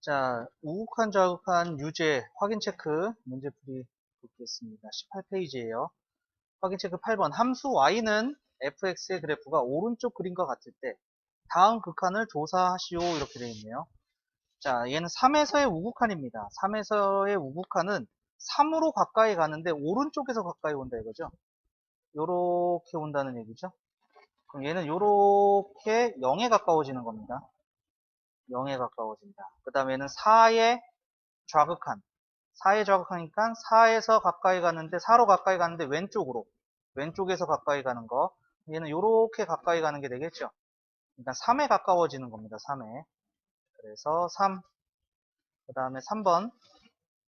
자, 우국한 좌극한 유제 확인 체크 문제풀이 보겠습니다. 18페이지에요. 확인 체크 8번 함수 y는 fx의 그래프가 오른쪽 그림과 같을 때 다음 극한을 조사하시오 이렇게 되어 있네요. 자, 얘는 3에서의 우극한입니다. 3에서의 우극한은 3으로 가까이 가는데 오른쪽에서 가까이 온다 이거죠. 요렇게 온다는 얘기죠. 그럼 얘는 요렇게 0에 가까워지는 겁니다. 0에 가까워진다. 그 다음에는 4의 좌극한. 4의 좌극하니까 4에서 가까이 가는데 4로 가까이 가는데 왼쪽으로 왼쪽에서 가까이 가는 거 얘는 요렇게 가까이 가는 게 되겠죠. 그러니까 3에 가까워지는 겁니다. 3에. 그래서 3. 그 다음에 3번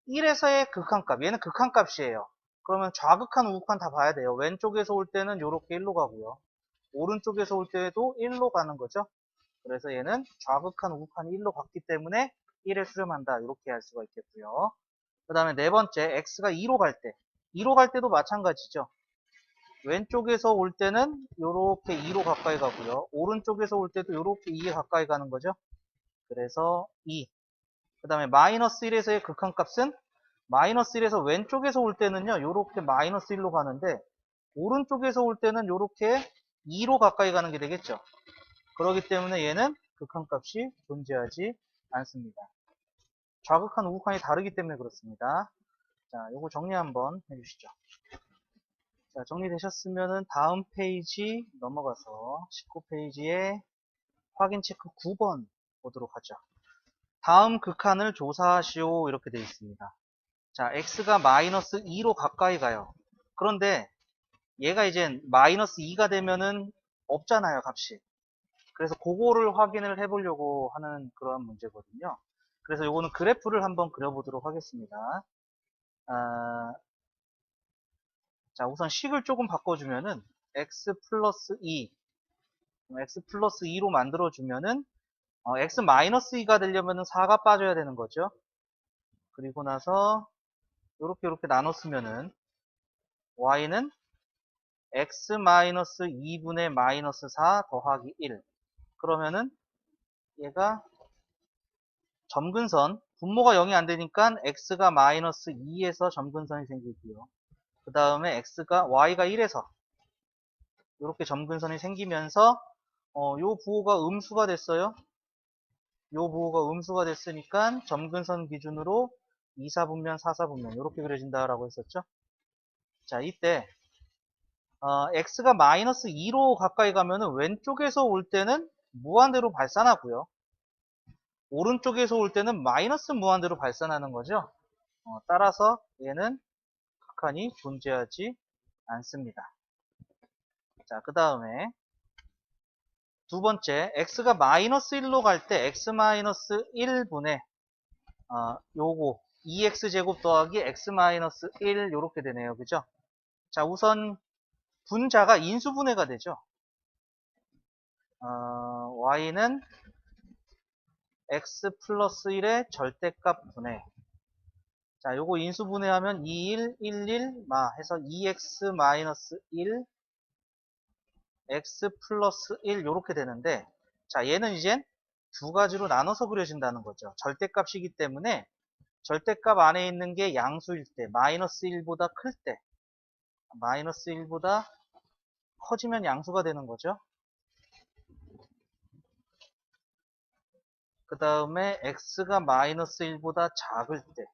1에서의 극한값. 얘는 극한값이에요. 그러면 좌극한, 우극한 다 봐야 돼요. 왼쪽에서 올 때는 요렇게 1로 가고요. 오른쪽에서 올 때도 1로 가는 거죠. 그래서 얘는 좌극한, 우극한이 1로 갔기 때문에 1에 수렴한다. 이렇게 할 수가 있겠고요. 그 다음에 네 번째, x가 2로 갈 때. 2로 갈 때도 마찬가지죠. 왼쪽에서 올 때는 이렇게 2로 가까이 가고요. 오른쪽에서 올 때도 이렇게 2에 가까이 가는 거죠. 그래서 2. 그 다음에 마이너스 1에서의 극한값은 마이너스 1에서 왼쪽에서 올 때는요. 이렇게 마이너스 1로 가는데 오른쪽에서 올 때는 이렇게 2로 가까이 가는 게 되겠죠. 그렇기 때문에 얘는 극한값이 존재하지 않습니다. 좌극한, 우극한이 다르기 때문에 그렇습니다. 자, 요거 정리 한번 해주시죠. 자, 정리되셨으면은 다음 페이지 넘어가서 19페이지에 확인 체크 9번 보도록 하죠. 다음 극한을 조사하시오 이렇게 되어 있습니다. 자, x가 마이너스 2로 가까이 가요. 그런데 얘가 이제 마이너스 2가 되면은 없잖아요, 값이. 그래서 그거를 확인을 해보려고 하는 그런 문제거든요. 그래서 요거는 그래프를 한번 그려보도록 하겠습니다. 아, 자, 우선 식을 조금 바꿔주면은 x 플러스 2, x 플러스 2로 만들어주면은 어, x 마이너스 2가 되려면은 4가 빠져야 되는 거죠. 그리고 나서 이렇게 이렇게 나눠 쓰면은 y는 x 마이너스 2분의 마이너스 4 더하기 1 그러면은 얘가 점근선 분모가 0이 안 되니까 x가 마이너스 2에서 점근선이 생기고요. 그 다음에 x가 y가 1에서 이렇게 점근선이 생기면서 어, 요 부호가 음수가 됐어요. 요 부호가 음수가 됐으니까 점근선 기준으로 2사분면, 4사분면 이렇게 그려진다라고 했었죠. 자, 이때 어, x가 마이너스 2로 가까이 가면은 왼쪽에서 올 때는 무한대로 발산하고요. 오른쪽에서 올 때는 마이너스 무한대로 발산하는 거죠. 어, 따라서 얘는 극한이 존재하지 않습니다. 자, 그 다음에 두 번째, x가 마이너스 1로 갈 때 x 마이너스 1분의 어, 요거 2x제곱 더하기 x 마이너스 1 요렇게 되네요. 그죠? 자, 우선 분자가 인수분해가 되죠. 어, y는 x 플러스 1의 절대값 분해. 자, 요거 인수분해하면 2, 1, 1, 1, 마 해서 2x 마이너스 1, x 플러스 1 요렇게 되는데 자, 얘는 이젠 두 가지로 나눠서 그려진다는 거죠. 절대값이기 때문에 절대값 안에 있는 게 양수일 때, 마이너스 1보다 클 때, 마이너스 1보다 커지면 양수가 되는 거죠. 그 다음에 x가 마이너스 1보다 작을 때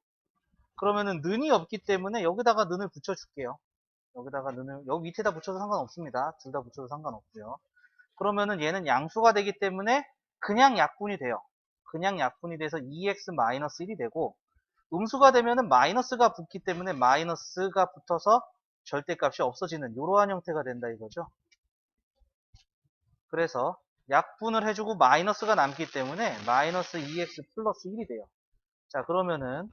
그러면은 는이 없기 때문에 여기다가 는을 붙여줄게요. 여기다가 는을 여기 밑에다 붙여도 상관없습니다. 둘 다 붙여도 상관없고요. 그러면은 얘는 양수가 되기 때문에 그냥 약분이 돼요. 그냥 약분이 돼서 2x 마이너스 1이 되고 음수가 되면은 마이너스가 붙기 때문에 마이너스가 붙어서 절대값이 없어지는 이러한 형태가 된다 이거죠. 그래서 약분을 해주고 마이너스가 남기 때문에 마이너스 2x 플러스 1이 돼요. 자 그러면은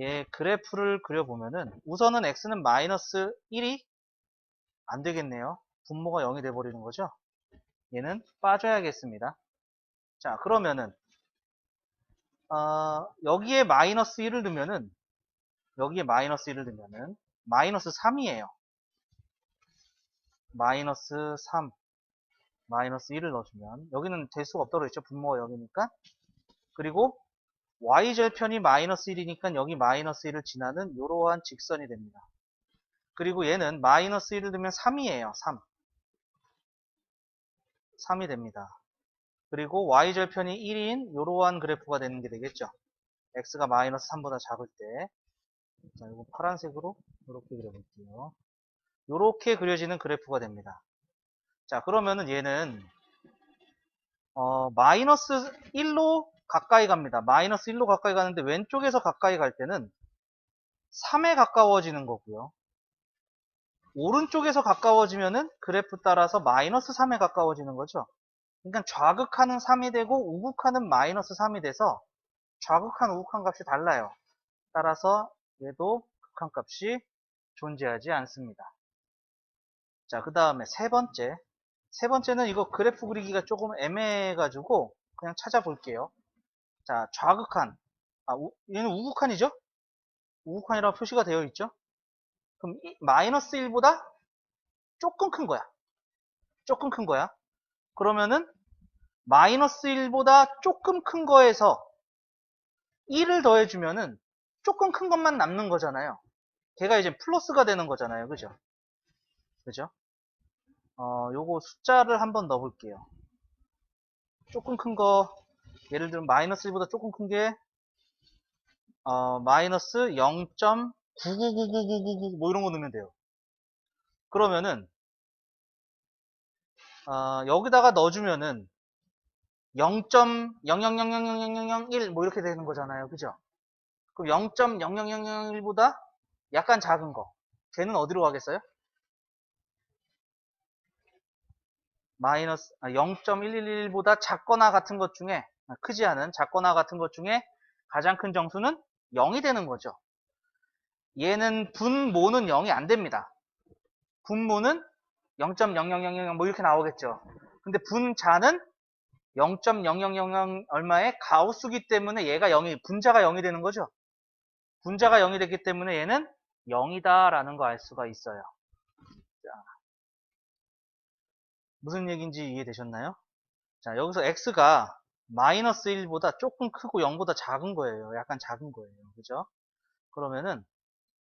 얘 그래프를 그려보면은 우선은 x는 마이너스 1이 안 되겠네요. 분모가 0이 돼버리는 거죠. 얘는 빠져야겠습니다. 자 그러면은 어, 여기에 마이너스 1을 넣으면은 여기에 마이너스 1을 넣으면은 마이너스 3이에요. 마이너스 3 마이너스 1을 넣어주면 여기는 될 수가 없다고 그랬죠. 분모가 여기니까. 그리고 y절편이 마이너스 1이니까 여기 마이너스 1을 지나는 이러한 직선이 됩니다. 그리고 얘는 마이너스 1을 두면 3이에요. 3. 3이 됩니다. 그리고 y절편이 1인 이러한 그래프가 되는 게 되겠죠. x가 마이너스 3보다 작을 때. 자, 이거 파란색으로 이렇게 그려볼게요. 이렇게 그려지는 그래프가 됩니다. 자, 그러면은 얘는 어, 마이너스 1로 가까이 갑니다. 마이너스 1로 가까이 가는데 왼쪽에서 가까이 갈 때는 3에 가까워지는 거고요. 오른쪽에서 가까워지면은 그래프 따라서 마이너스 3에 가까워지는 거죠. 그러니까 좌극하는 3이 되고 우극하는 마이너스 3이 돼서 좌극한 우극한 값이 달라요. 따라서 얘도 극한 값이 존재하지 않습니다. 자, 그 다음에 세 번째. 세 번째는 이거 그래프 그리기가 조금 애매해가지고 그냥 찾아볼게요. 자, 좌극한. 아, 우- 얘는 우극한이죠? 우극한이라고 표시가 되어 있죠? 그럼 이- 마이너스 1보다 조금 큰 거야. 조금 큰 거야. 그러면은 마이너스 1보다 조금 큰 거에서 1을 더해주면은 조금 큰 것만 남는 거잖아요. 걔가 이제 플러스가 되는 거잖아요. 그죠? 그죠? 어, 요거 숫자를 한번 넣어볼게요. 조금 큰 거, 예를 들면 마이너스 1보다 조금 큰 게, 어, 마이너스 0.99999999뭐 이런 거 넣으면 돼요. 그러면은, 어, 여기다가 넣어주면은 0.00000001뭐 이렇게 되는 거잖아요. 그죠? 그럼 0.00001보다 약간 작은 거. 걔는 어디로 가겠어요? 마이너스 0.111보다 작거나 같은 것 중에 아, 크지 않은 작거나 같은 것 중에 가장 큰 정수는 0이 되는 거죠. 얘는 분모는 0이 안 됩니다. 분모는 0.0000뭐 이렇게 나오겠죠. 근데 분자는 0.0000 얼마의 가우스기 때문에 얘가 0이 분자가 0이 되는 거죠. 분자가 0이 되기 때문에 얘는 0이다 라는 거 알 수가 있어요. 자, 무슨 얘기인지 이해되셨나요? 자, 여기서 x가 마이너스 1보다 조금 크고 0보다 작은 거예요. 약간 작은 거예요. 그죠? 그러면은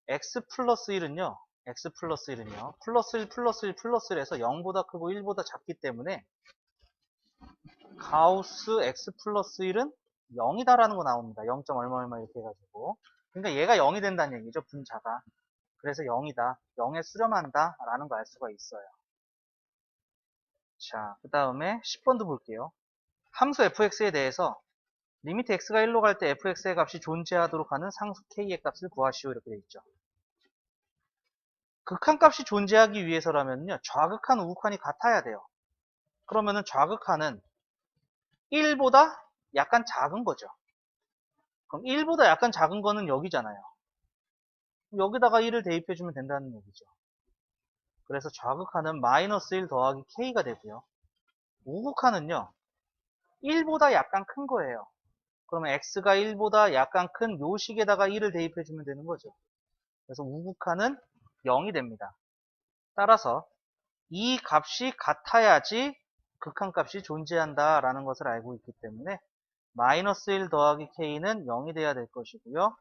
x 플러스 1은요. x 플러스 1은요. 플러스 1 플러스 1 플러스 1에서 0보다 크고 1보다 작기 때문에 가우스 x 플러스 1은 0이다라는 거 나옵니다. 0. 얼마 얼마 이렇게 해가지고. 그러니까 얘가 0이 된다는 얘기죠. 분자가. 그래서 0이다. 0에 수렴한다. 라는 거알 수가 있어요. 자, 그 다음에 10번도 볼게요. 함수 fx에 대해서 리미트 x가 1로 갈 때 fx의 값이 존재하도록 하는 상수 k의 값을 구하시오. 이렇게 되어 있죠. 극한 값이 존재하기 위해서라면요. 좌극한 우극한이 같아야 돼요. 그러면은 좌극한은 1보다 약간 작은 거죠. 그럼 1보다 약간 작은 거는 여기잖아요. 여기다가 1을 대입해주면 된다는 얘기죠. 그래서 좌극한은 마이너스 1 더하기 k가 되고요. 우극한은요. 1보다 약간 큰 거예요. 그러면 x가 1보다 약간 큰 요 식에다가 1을 대입해주면 되는 거죠. 그래서 우극한은 0이 됩니다. 따라서 이 값이 같아야지 극한 값이 존재한다라는 것을 알고 있기 때문에 마이너스 1 더하기 k는 0이 돼야 될 것이고요.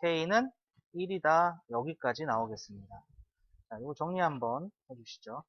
k는 1이다. 여기까지 나오겠습니다. 자, 이거 정리 한번 해주시죠.